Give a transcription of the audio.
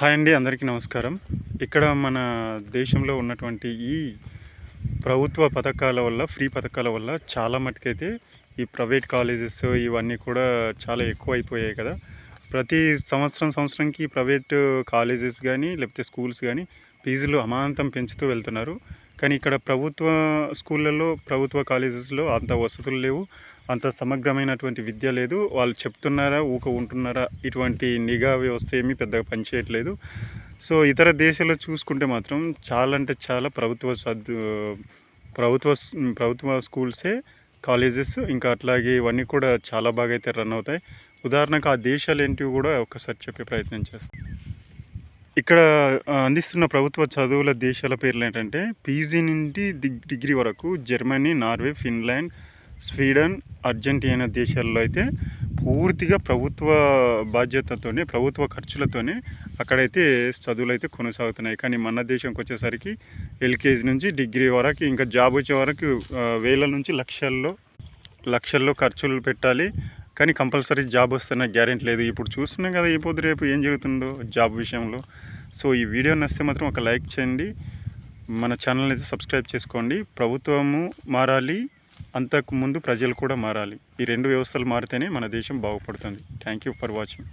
Hi అండి అందరికీ నమస్కారం. ఇక్కడ మన దేశంలో ఉన్నటువంటి ఈ ప్రభుత్వ పథకాల వల్ల ఫ్రీ పథకాల వల్ల చాలా మటుకైతే ఈ ప్రైవేట్ కాలేజెస్ ఇవన్నీ కూడా చాలా ఎక్కువ అయిపోయాయి కదా. ప్రతి సంవత్సరం సంవత్సరంకి ప్రైవేట్ కాలేజెస్ కానీ లేకపోతే స్కూల్స్ కానీ ఫీజులు అమాంతం పెంచుతూ వెళ్తున్నారు. కానీ ఇక్కడ ప్రభుత్వ స్కూళ్ళల్లో ప్రభుత్వ కాలేజెస్లో అంత వసతులు లేవు అంత సమగ్రమైనటువంటి విద్య లేదు. వాళ్ళు చెప్తున్నారా ఊక ఉంటున్నారా ఇటువంటి నిఘా వ్యవస్థ ఏమీ పెద్దగా పనిచేయట్లేదు. సో ఇతర దేశాల్లో చూసుకుంటే మాత్రం చాలా అంటే చాలా ప్రభుత్వ సద్ ప్రభుత్వ ప్రభుత్వ స్కూల్సే కాలేజెస్ ఇంకా అట్లాగే ఇవన్నీ కూడా చాలా బాగా అయితే రన్ అవుతాయి. ఉదాహరణకు ఆ దేశాలు ఏంటివి కూడా ఒకసారి చెప్పే ప్రయత్నం చేస్తాను ఇక్కడ అందిస్తున్న ప్రభుత్వ చదువుల దేశాల పేర్లు ఏంటంటే పీజీ నుండి డిగ్రీ వరకు Germany Norway Finland Sweden Argentina దేశాల్లో అయితే పూర్తిగా ప్రభుత్వ బాధ్యతతోనే ప్రభుత్వ ఖర్చులతోనే అక్కడైతే చదువులు అయితే కొనసాగుతున్నాయి. కానీ మన దేశంకి వచ్చేసరికి ఎల్కేజీ నుంచి డిగ్రీ వరకు ఇంకా జాబ్ వచ్చే వరకు వేల నుంచి లక్షల్లో లక్షల్లో ఖర్చులు పెట్టాలి. కానీ కంపల్సరీ జాబ్ వస్తున్న గ్యారెంటీ లేదు. ఇప్పుడు చూస్తున్నాం కదా ఈ పొద్దు రేపు ఏం జరుగుతుందో జాబ్ విషయంలో. సో ఈ వీడియో నచ్చితే మాత్రం ఒక లైక్ చేయండి. మన ఛానల్ని అయితే సబ్స్క్రైబ్ చేసుకోండి. ప్రభుత్వము మారాలి అంతకు ముందు ప్రజలు కూడా మారాలి. ఈ రెండు వ్యవస్థలు మారితేనే మన దేశం బాగుపడుతుంది. Thank you for watching